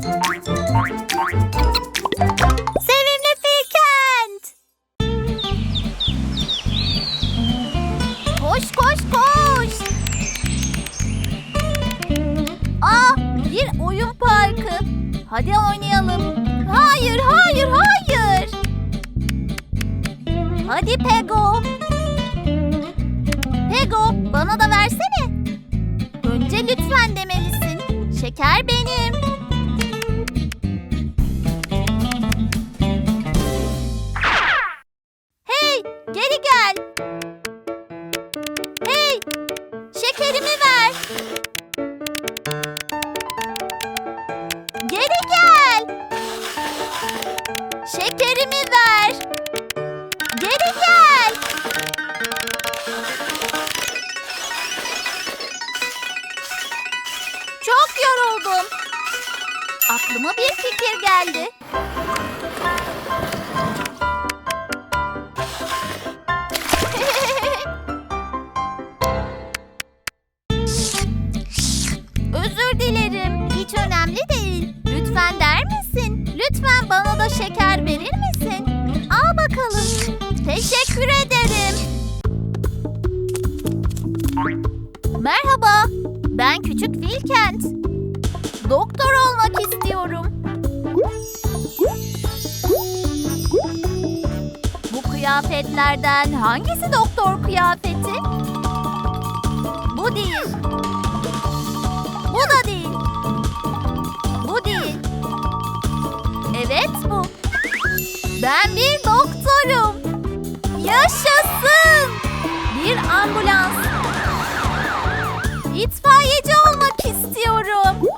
Sevimli Küçük Filkent. Doktor olmak istiyorum. Bu kıyafetlerden hangisi doktor kıyafeti? Bu değil. Bu da değil. Bu değil. Evet bu. Ben bir doktorum. Yaşasın. Bir ambulans. İtfaiyeci olmak istiyorum.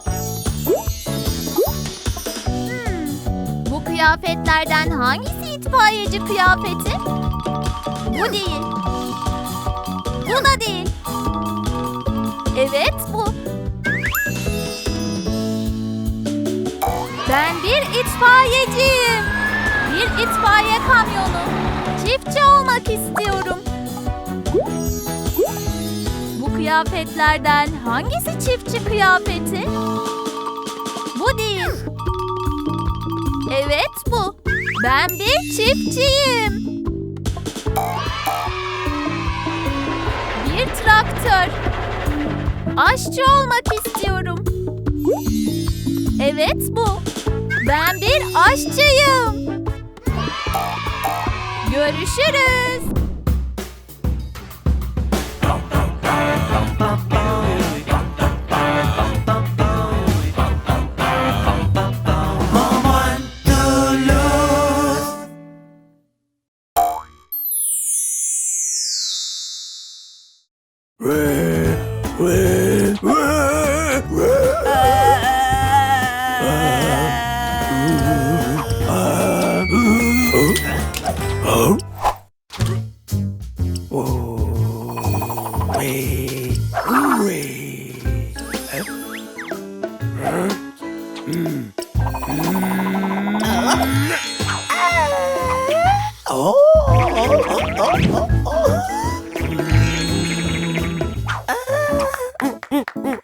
Hmm, Bu kıyafetlerden hangisi itfaiyeci kıyafeti? Bu değil. Bu da değil. Evet bu. Ben bir itfaiyeciyim. Bir itfaiye kamyonu. Çiftçi olmak istiyorum. Kıyafetlerden hangisi çiftçi kıyafeti? Bu değil. Evet bu. Ben bir çiftçiyim. Bir traktör. Aşçı olmak istiyorum. Evet bu. Ben bir aşçıyım. Görüşürüz. 응, 응.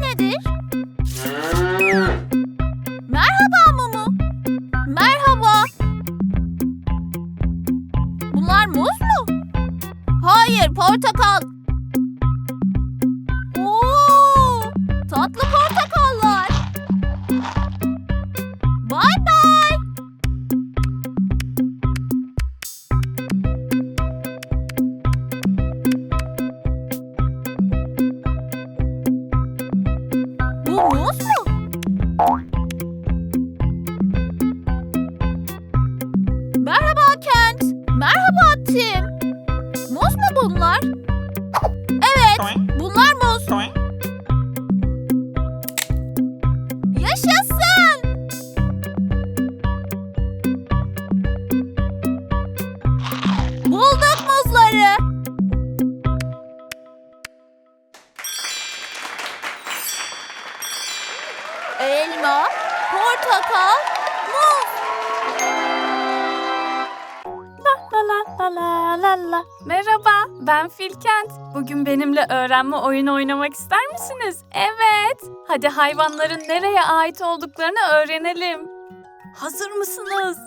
Nedir? Merhaba Mumu. Merhaba. Bunlar muz mu? Hayır, portakal. Öğrenme oyunu oynamak ister misiniz? Evet. Hadi hayvanların nereye ait olduklarını öğrenelim. Hazır mısınız?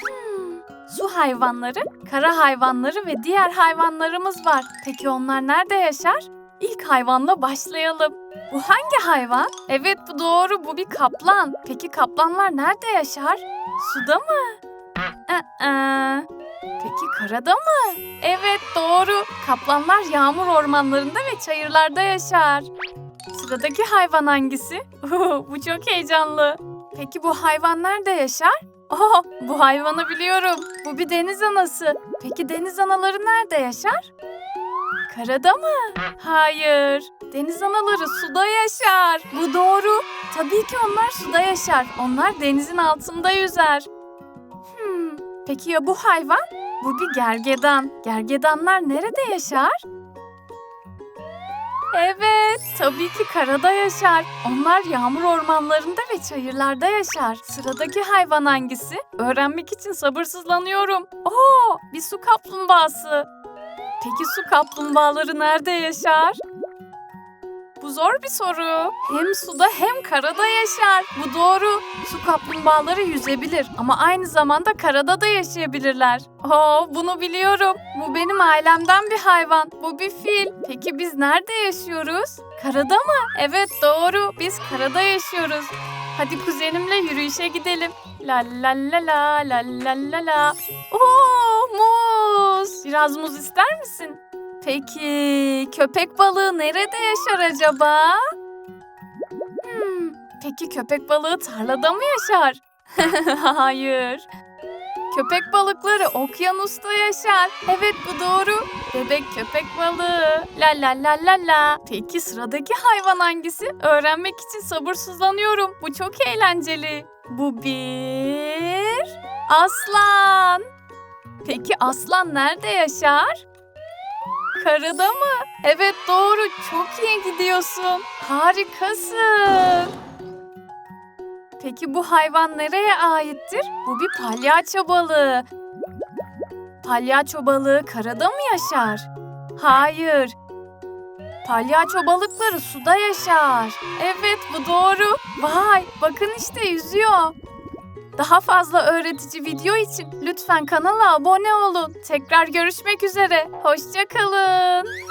Hmm, Su hayvanları, kara hayvanları ve diğer hayvanlarımız var. Peki onlar nerede yaşar? İlk hayvanla başlayalım. Bu hangi hayvan? Evet bu doğru bu bir kaplan. Peki kaplanlar nerede yaşar? Suda mı? Aa, Peki karada mı? Evet doğru. Kaplanlar yağmur ormanlarında ve çayırlarda yaşar. Sıradaki hayvan hangisi? bu çok heyecanlı. Peki bu hayvan nerede yaşar? Oh, bu hayvanı biliyorum. Bu bir deniz anası. Peki deniz anaları nerede yaşar? Karada mı? Hayır. Deniz anaları suda yaşar. Bu doğru. Tabii ki onlar suda yaşar. Onlar denizin altında yüzer. Peki ya bu hayvan? Bu bir gergedan. Gergedanlar nerede yaşar? Evet, tabii ki karada yaşar. Onlar yağmur ormanlarında ve çayırlarda yaşar. Sıradaki hayvan hangisi? Öğrenmek için sabırsızlanıyorum. Oo, bir su kaplumbağası. Peki su kaplumbağaları nerede yaşar? Bu zor bir soru. Hem suda hem karada yaşar. Bu doğru. Su kaplumbağaları yüzebilir ama aynı zamanda karada da yaşayabilirler. Oo, bunu biliyorum. Bu benim ailemden bir hayvan. Bu bir fil. Peki biz nerede yaşıyoruz? Karada mı? Evet doğru. Biz karada yaşıyoruz. Hadi kuzenimle yürüyüşe gidelim. La la la la la la la la. Oo, muz. Biraz muz ister misin? Peki köpek balığı nerede yaşar acaba? Hmm, peki köpek balığı tarlada mı yaşar? Hayır. Köpek balıkları okyanusta yaşar. Evet bu doğru. Bebek köpek balığı. La la la la la. Peki sıradaki hayvan hangisi? Öğrenmek için sabırsızlanıyorum. Bu çok eğlenceli. Bu bir aslan. Peki aslan nerede yaşar? Karada mı? Evet doğru. Çok iyi gidiyorsun. Harikasın. Peki bu hayvan nereye aittir? Bu bir palyaço balığı. Palyaço balığı karada mı yaşar? Hayır. Palyaço balıkları suda yaşar. Evet bu doğru. Vay bakın işte yüzüyor. Daha fazla öğretici video için lütfen kanala abone olun. Tekrar görüşmek üzere. Hoşçakalın.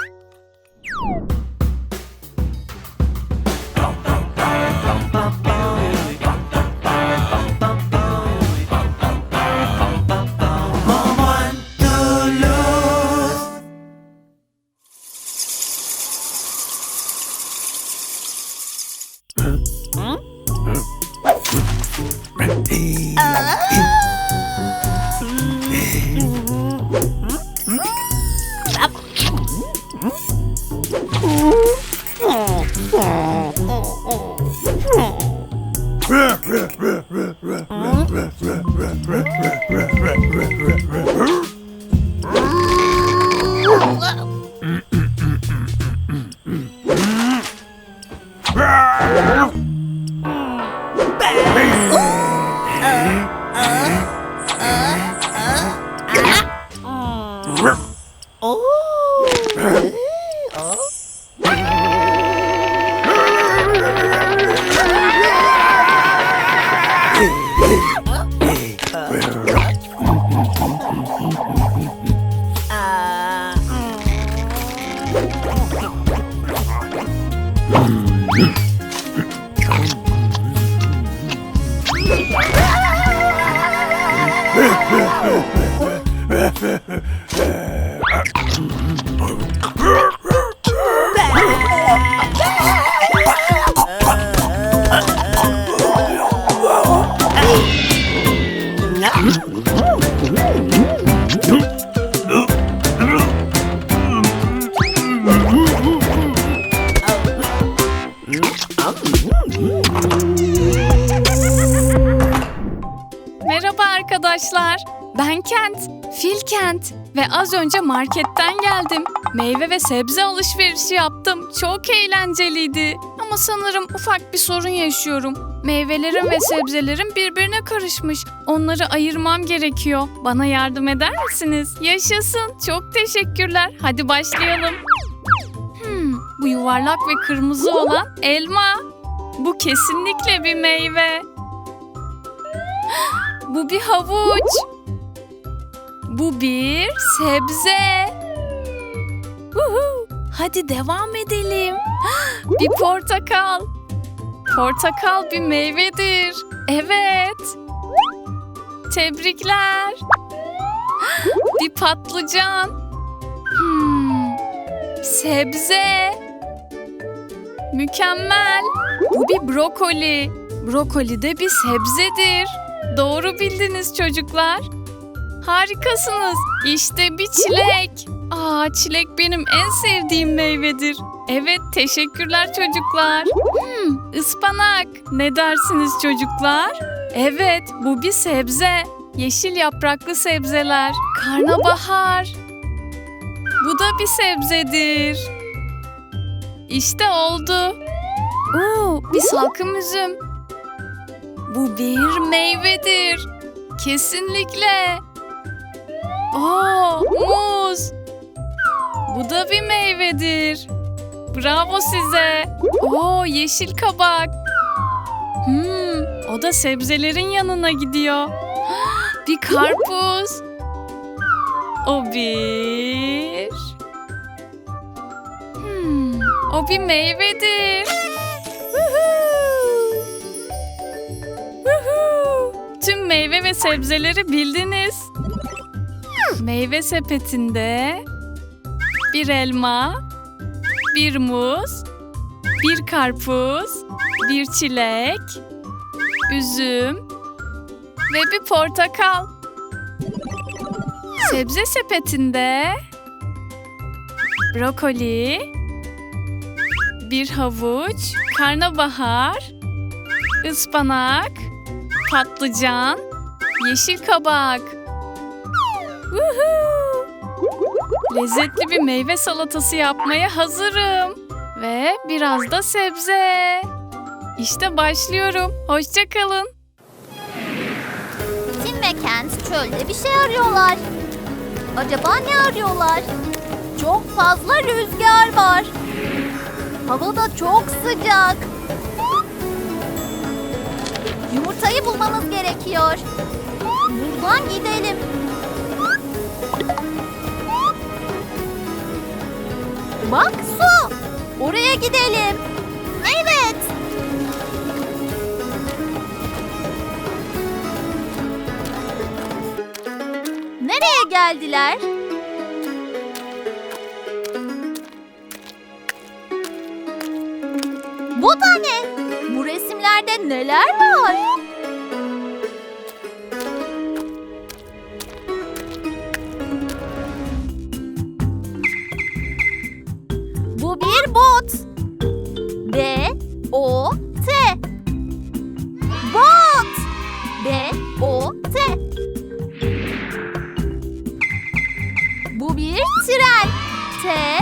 Arkadaşlar. Ben Kent, Phil Kent ve az önce marketten geldim. Meyve ve sebze alışverişi yaptım. Çok eğlenceliydi. Ama sanırım ufak bir sorun yaşıyorum. Meyvelerim ve sebzelerim birbirine karışmış. Onları ayırmam gerekiyor. Bana yardım eder misiniz? Yaşasın. Çok teşekkürler. Hadi başlayalım. Hmm, bu yuvarlak ve kırmızı olan elma. Bu kesinlikle bir meyve. Bu bir havuç. Bu bir sebze. Uhu. Hadi devam edelim. Bir portakal. Portakal bir meyvedir. Evet. Tebrikler. Bir patlıcan. Hmm. Sebze. Mükemmel. Bu bir brokoli. Brokoli de bir sebzedir. Doğru bildiniz çocuklar. Harikasınız. İşte bir çilek. Aa, çilek benim en sevdiğim meyvedir. Evet, teşekkürler çocuklar. Hmm, ıspanak. Ne dersiniz çocuklar? Evet, bu bir sebze. Yeşil yapraklı sebzeler. Karnabahar. Bu da bir sebzedir. İşte oldu. Oo, bir salkım üzüm. Bu bir meyvedir. Kesinlikle. Aa, muz. Bu da bir meyvedir. Bravo size. Oo, yeşil kabak. Hmm, o da sebzelerin yanına gidiyor. Bir karpuz. O bir. Hmm, o bir meyvedir. Tüm meyve ve sebzeleri bildiniz. Meyve sepetinde bir elma, bir muz, bir karpuz, bir çilek, üzüm ve bir portakal. Sebze sepetinde brokoli, bir havuç, karnabahar, ıspanak, patlıcan, yeşil kabak. Lezzetli bir meyve salatası yapmaya hazırım. Ve biraz da sebze. İşte başlıyorum. Hoşça kalın. Tim ve Kent çölde bir şey arıyorlar. Acaba ne arıyorlar? Çok fazla rüzgar var. Hava da çok sıcak. Gerekiyor. Buradan gidelim. Bak su. Oraya gidelim. Evet. Nereye geldiler? Bu da ne? Bu resimlerde neler var? O T. Bot. B O T. Bu bir tren. T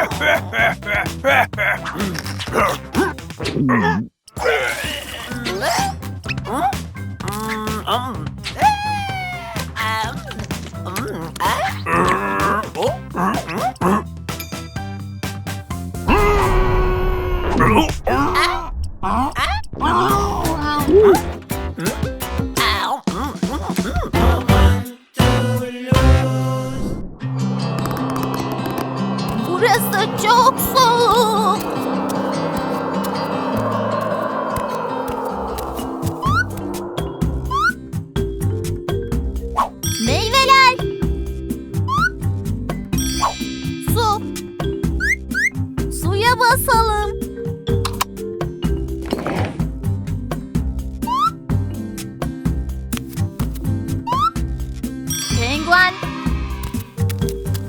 Kapı nereye açıldı acaba? Burası çok soğuk. Meyveler. Su. Suya basalım. Penguen.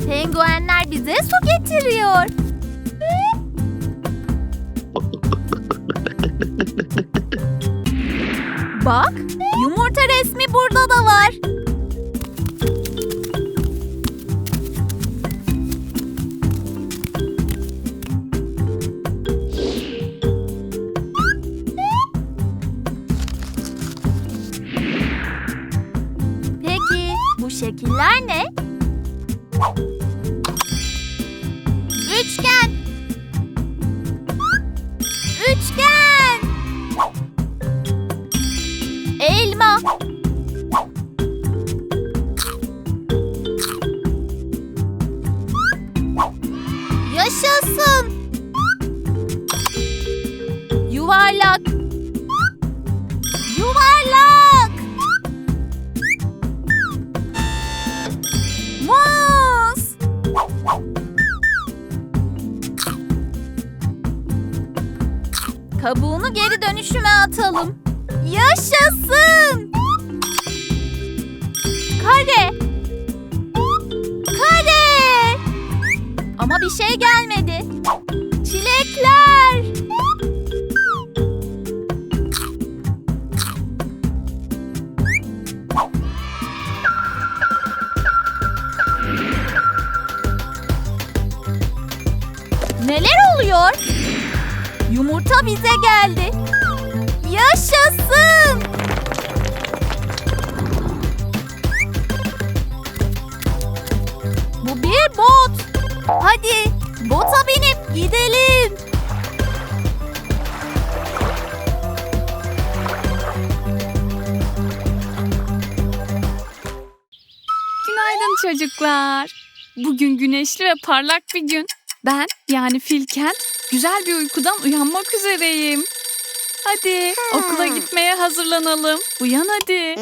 Penguenler bize su getiriyor. Bak, yumurta resmi burada da var. Ama bir şey gelmedi. Günaydın çocuklar. Bugün güneşli ve parlak bir gün. Ben yani Filken güzel bir uykudan uyanmak üzereyim. Hadi okula gitmeye hazırlanalım. Uyan hadi.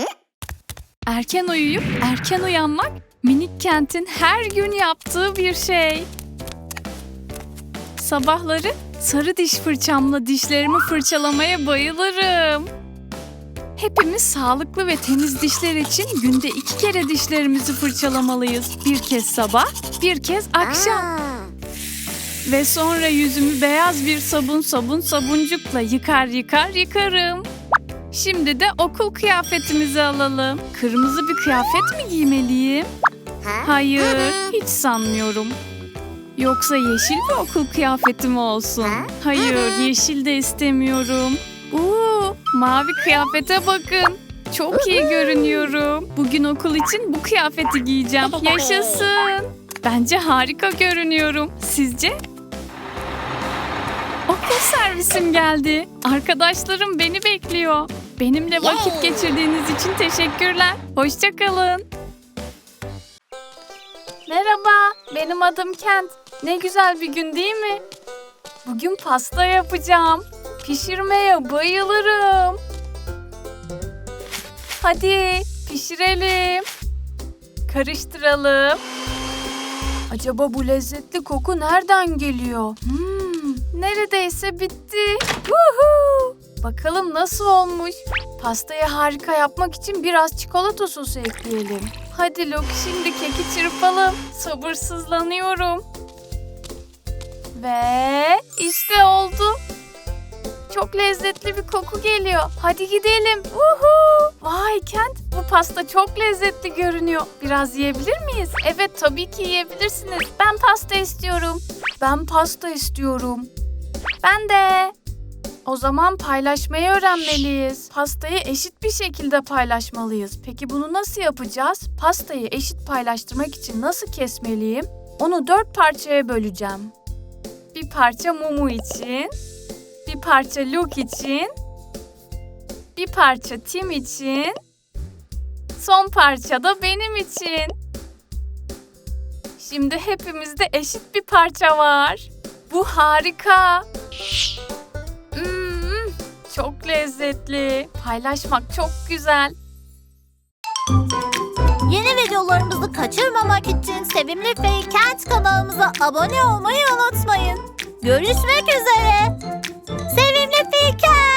Erken uyuyup erken uyanmak minik kentin her gün yaptığı bir şey. Sabahları sarı diş fırçamla dişlerimi fırçalamaya bayılırım. Hepimiz sağlıklı ve temiz dişler için günde iki kere dişlerimizi fırçalamalıyız. Bir kez sabah, bir kez akşam. Ve sonra yüzümü beyaz bir sabun sabun sabuncukla yıkar yıkar yıkarım. Şimdi de okul kıyafetimizi alalım. Kırmızı bir kıyafet mi giymeliyim? Hayır, hiç sanmıyorum. Yoksa yeşil bir okul kıyafeti mi olsun? Hayır, yeşil de istemiyorum. Mavi kıyafete bakın. Çok iyi görünüyorum. Bugün okul için bu kıyafeti giyeceğim. Yaşasın. Bence harika görünüyorum. Sizce? Okul servisim geldi. Arkadaşlarım beni bekliyor. Benimle vakit geçirdiğiniz için teşekkürler. Hoşçakalın. Merhaba, benim adım Kent. Ne güzel bir gün değil mi? Bugün pasta yapacağım. Pişirmeye bayılırım. Hadi pişirelim. Karıştıralım. Acaba bu lezzetli koku nereden geliyor? Hmm, neredeyse bitti. Woohoo! Bakalım nasıl olmuş? Pastayı harika yapmak için biraz çikolata sosu ekleyelim. Hadi Luke şimdi keki çırpalım. Sabırsızlanıyorum. Ve işte oldu. Çok lezzetli bir koku geliyor. Hadi gidelim. Uhu! Vay Kent, bu pasta çok lezzetli görünüyor. Biraz yiyebilir miyiz? Evet, tabii ki yiyebilirsiniz. Ben pasta istiyorum. Ben pasta istiyorum. Ben de. O zaman paylaşmayı öğrenmeliyiz. Pastayı eşit bir şekilde paylaşmalıyız. Peki bunu nasıl yapacağız? Pastayı eşit paylaştırmak için nasıl kesmeliyim? Onu dört parçaya böleceğim. Bir parça Mumu için, bir parça Luke için, bir parça Tim için, son parça da benim için. Şimdi hepimizde eşit bir parça var. Bu harika. Hmm, çok lezzetli. Paylaşmak çok güzel. Yeni videolarımızı kaçırmamak için Sevimli Faykent kanalımıza abone olmayı unutmayın. Görüşmek üzere. Harika!